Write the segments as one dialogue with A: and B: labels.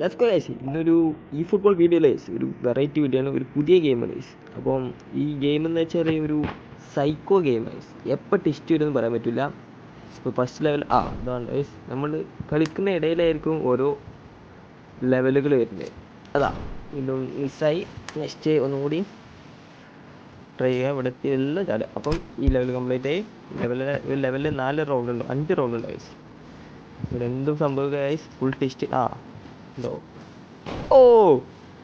A: Let's go guys ഇന്നൊരു ഈ football video guys ഒരു വെറൈറ്റി വീഡിയോ ആണ്. ഒരു പുതിയ ഗെയിം ആണ് ഗൈസ് അപ്പം ഈ ഗെയിം എന്ന് വെച്ചാൽ ഒരു സൈക്കോ ഗെയിം ഗൈസ് എപ്പോൾ ടിസ്റ്റ് വരുമെന്ന് പറയാൻ പറ്റില്ല ഇപ്പോൾ ഫസ്റ്റ് ലെവൽ ആ അതാണ് ഗൈസ് നമ്മൾ കളിക്കുന്ന ഇടയിലായിരിക്കും ഓരോ ലെവലുകൾ വരുന്നത്. അതാ ഇതും മിസ്സായി നെക്സ്റ്റ് ഒന്നുകൂടി ട്രൈ ചെയ്യുക ഇവിടെ എല്ലാം ചാടുക. അപ്പം ഈ ലെവൽ കംപ്ലീറ്റ് ആയി. ലെവലിൽ ഒരു ലെവലിൽ നാല് റൗണ്ട് ഉണ്ടോ അഞ്ച് റൗണ്ട് ഉണ്ട് ഗൈസ് ഇവിടെ എന്തും സംഭവിക്കുക ഗൈസ് ഫുൾ ടിസ്റ്റ് ആ ഉണ്ടോ? ഓ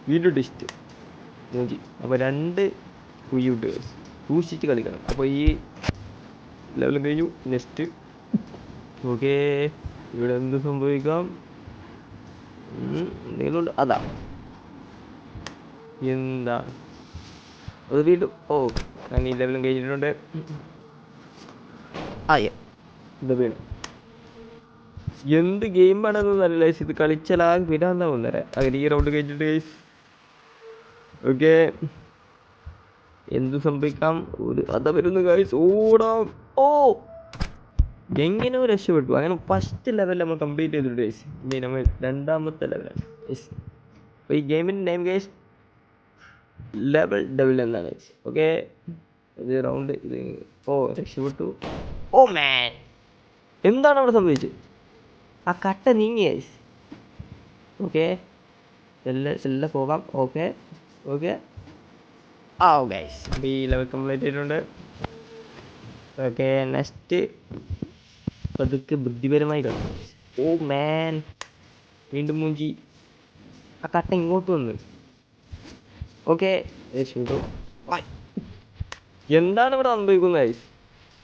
A: വീണ്ടും ടിസ്റ്റ് നോക്കി. അപ്പോൾ രണ്ട് കുഴിയുണ്ട് സൂക്ഷിച്ച് കളിക്കണം. അപ്പോൾ ഈ ലെവലും കഴിഞ്ഞു. നെക്സ്റ്റ് ഓക്കേ ഇവിടെ എന്ത് സംഭവിക്കാം? എന്തെങ്കിലും ഉണ്ട്. അതാ. എന്താ? അത് വീണ്ടും. ഓ ഞാൻ ഈ ലെവലും കഴിഞ്ഞിട്ടുണ്ട്. ആ എന്താ ഇത് വീണ്ടും. എന്ത് ഗെയിമാണെന്ന് നല്ല ഇത് കളിച്ചാൽ ആ വിടാന്നാവും നേരെ അങ്ങനെ ഈ റൗണ്ട് കഴിഞ്ഞിട്ട് ഗൈസ് ഓക്കെ എന്ത് സംഭവിക്കാം? ഒരു അത വരുന്നു ഗൈസ് ഓടാം. ഓ! എങ്ങനെ രക്ഷപ്പെട്ടു? അങ്ങനെ ഫസ്റ്റ് ലെവൽ നമ്മൾ കംപ്ലീറ്റ് ചെയ്തിട്ട് ഗൈസ് ഇനി നമ്മൾ രണ്ടാമത്തെ ലെവലാണ് ഗൈസ് അപ്പോൾ ഈ ഗെയിമിന്റെ നെയിം ഗൈസ് ലെവൽ ഡബിൾ എന്നാണ് ഗൈസ് ഓക്കെ ഇത് റൗണ്ട് ഇത് ഓ രക്ഷപ്പെട്ടു. ഓ മാൻ എന്താണ് അവിടെ സംഭവിച്ചത്? ആ കട്ട നീങ്ങി ഗൈസ് ഓക്കെ എല്ലാം എല്ലാം പോവാം. ഓക്കെ ഓക്കെ ആ ഗൈസ് ഈ ലെവൽ കംപ്ലീറ്റ് ചെയ്തിട്ടുണ്ട് ഓക്കെ നെക്സ്റ്റ് പതുക്കെ ബുദ്ധിപരമായി കളി ഓ മാൻ വീണ്ടും മൂഞ്ചി. ആ കട്ട ഇങ്ങോട്ട് വന്ന്. ഓക്കെ എന്താണ് ഇവിടെ സംഭവിക്കുന്നത് ഗൈസ്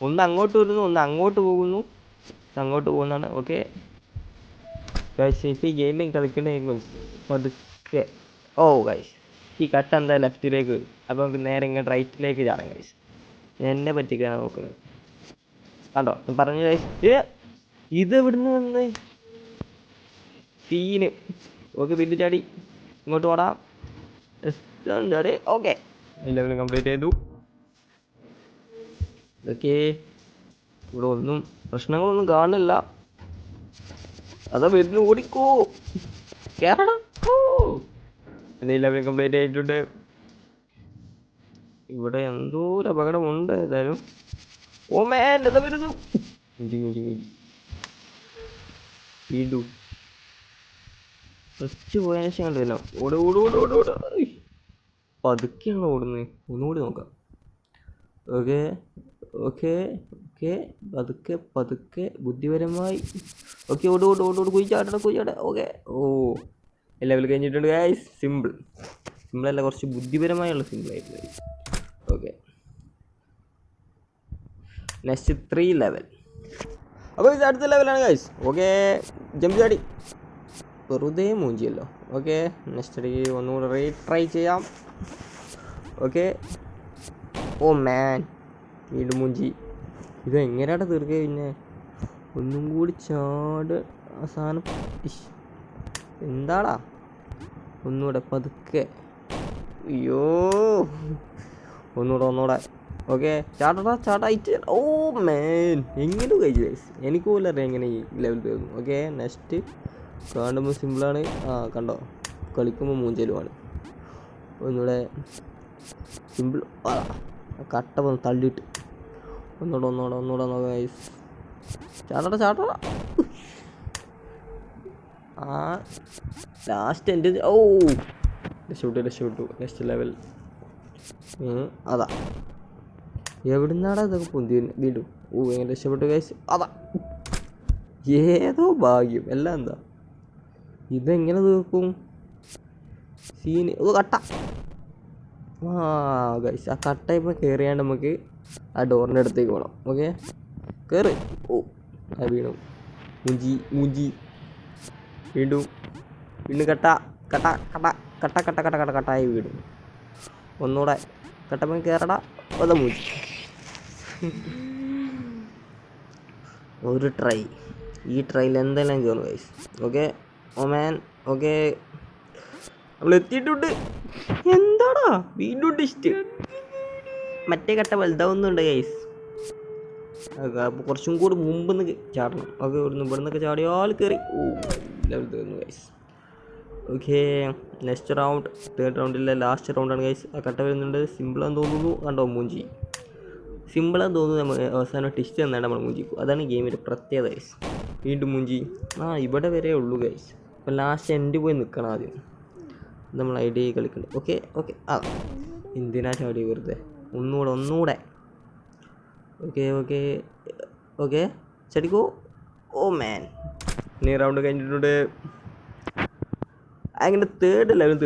A: ഒന്ന് അങ്ങോട്ട് വരുന്നു ഒന്ന് അങ്ങോട്ട് പോകുന്നു. അങ്ങോട്ട് പോകുന്നതാണ്. ഓക്കെ ഗൈസ് ഇപ്പോൾ ഈ ഗെയിമിൽ കളിക്കണമെങ്കിൽ പതുക്കെ ഓ ഗൈസ് ഈ കട്ട് എന്താ ലെഫ്റ്റിലേക്ക് അപ്പോൾ നമുക്ക് നേരെ ഇങ്ങോട്ട് റൈറ്റിലേക്ക് ചാടാം ഗൈസ് എന്നെ പറ്റിക്കാണ് നോക്കുന്നത്. കണ്ടോ? പറഞ്ഞു ഗൈസ് ഇത് എവിടുന്ന് വന്ന്? സീന് ഓക്കെ പിന്നെ ചാടി. ഇങ്ങോട്ട് ഓടാം. ചാടി. ഓക്കെ ലെവൽ കംപ്ലീറ്റ് ചെയ്തു. ഇതൊക്കെ ഇവിടെ ഒന്നും പ്രശ്നങ്ങളൊന്നും കാണില്ല അതാ വരുന്നു ഓടിക്കോ. കേറണം. ഓ എന്നീ ലെവൽ കംപ്ലീറ്റ് ആയിട്ടുണ്ട്. ഇവിടെ എന്തോ ഒരു അപകടമുണ്ട് ഏതായാലും. ഓ മേൻ എന്താ വരുന്നു. വീണ്ടും ഫസ്റ്റ് പോയതിനു ശേഷം കണ്ടില്ല ഓട് ഓട് ഓട് ഓട് ഓട്. പതുക്കെയാണ് ഓടുന്നത്. ഒന്നുകൂടി നോക്കാം. ഓക്കെ ഓക്കെ ഓക്കെ പതുക്കെ പതുക്കെ ബുദ്ധിപരമായി. ഓക്കെ ഓട് ഓട് ഓട് ഓട് കുയിച്ചാട്ടട കുയിച്ചാട്ട ഓക്കെ ഓ ലെവൽ കഴിഞ്ഞിട്ടുണ്ട് ഗൈസ് സിമ്പിൾ സിമ്പിളല്ല കുറച്ച് ബുദ്ധിപരമായുള്ള സിമ്പിൾ ആയിരുന്നു ഓക്കെ നെക്സ്റ്റ് ത്രീ ലെവൽ അപ്പോൾ ഇത് അടുത്ത ലെവലാണ് ഗൈസ് ഓക്കെ ജമ്പ് ചാടി. വെറുതെ മൂഞ്ചിയല്ലോ. ഓക്കെ നെക്സ്റ്റ് അടി ഒന്നുകൂടെ റീ ട്രൈ ചെയ്യാം. ഓക്കെ ഓ മാൻ വീണ്ടും മൂഞ്ചി. ഇത് എങ്ങനെയാണ് തീർക്കുക പിന്നെ? ഒന്നും കൂടി ചാട് അവസാനം എന്താടാ? ഒന്നുകൂടെ പതുക്കെ. അയ്യോ. ഒന്നുകൂടെ ഒന്നുകൂടെ ഓക്കെ. ചാട്ടടാ ഐറ്റ് ഓ മേൻ. എങ്ങനെ കഴിച്ചു ഗൈസ് എനിക്ക് പോലും അറിയാം എങ്ങനെ ഈ ലെവൽ തീർന്നു ഓക്കെ നെക്സ്റ്റ് കാണുമ്പോൾ സിമ്പിളാണ് ആ കണ്ടോ? കളിക്കുമ്പോൾ മൂഞ്ചലുമാണ്. ഒന്നുകൂടെ സിമ്പിൾ കട്ട വന്ന് തള്ളിയിട്ട്. ഒന്നുകൂടെ ഒന്നുകൂടെ ഒന്നുകൂടെ നോക്കാം ഗൈസ് ചാട്ടട ചാട്ടട ആ ലാസ്റ്റ് എന്റെ ഓ. രക്ഷപ്പെട്ടു രക്ഷപ്പെട്ടു നെക്സ്റ്റ് ലെവൽ അതാ. എവിടുന്നാടാ ഇതൊക്കെ പൊന്തി? വീണ്ടും ഓ എങ്ങനെ രക്ഷപ്പെട്ടു ഗൈസ് അതാ. ഏതോ ഭാഗ്യം. എല്ലാം എന്താ? ഇതെങ്ങനെ തീർക്കും? സീന് ഓ കട്ട. ആ ഗൈസ് ആ കട്ട ഇപ്പം കയറിയാണ്ട് നമുക്ക് ആ ഡോറിന്റെ അടുത്തേക്ക് പോകണം ഓക്കെ കയറി ഓ ആ വീണു. മുഞ്ചി മുഞ്ചി. വീണ്ടും വീണ്ടും കട്ട കട്ട കട്ട കട്ട കട്ട കട്ട കട്ട കട്ടായി വീടും ഒന്നുകൂടെ കട്ടപ്പം കയറട അത മൂഞ്ചി. ഒരു ട്രൈ ഈ ട്രൈയിൽ എന്തെല്ലാം കയറും ഗൈസ് ഓക്കെ ഒമാൻ ഓക്കെ നമ്മൾ എത്തിയിട്ടുണ്ട്. വീണ്ടും ടിസ്റ്റ് മറ്റേ കട്ട വലുതാവുന്നുണ്ട് ഗൈസ് അപ്പോൾ കുറച്ചും കൂടി മുമ്പ് നിന്ന് ചാടണം. ഓക്കെ ഇവിടുന്ന് ഇവിടെ നിന്നൊക്കെ ചാടിയാൽ കയറി ഓ level guys okay next round third റൗണ്ടിലെ last റൗണ്ടാണ് ഗൈസ് ആ കട്ട വരുന്നുണ്ട്. സിമ്പിളാന്ന് തോന്നുന്നു. കണ്ടോ മൂഞ്ചി. സിമ്പിളാന്ന് തോന്നുന്നു നമ്മൾ അവസാനം ടിസ്റ്റ് തന്നാണ് നമ്മൾ മൂഞ്ചി അതാണ് ഗെയിമിന്റെ പ്രത്യേകത ഗൈസ് വീണ്ടും മൂഞ്ചി. ആ ഇവിടെ വരെ ഉള്ളൂ ഗൈസ് അപ്പോൾ ലാസ്റ്റ് എൻഡ് പോയി നിൽക്കണം ആദ്യം. നമ്മൾ ഐ ഡി കളിക്കുന്നുണ്ട് ഓക്കെ ഓക്കെ ആ എന്തിനാ ചാടി വെറുതെ? ഒന്നുകൂടെ ഒന്നുകൂടെ. ഓക്കെ ഓക്കെ ഓക്കെ ചടിക്കോ ഓ മാൻ നീ റൗണ്ട് കഴിഞ്ഞിട്ടുണ്ട്. അങ്ങനെ തേർഡ് ലെവൽ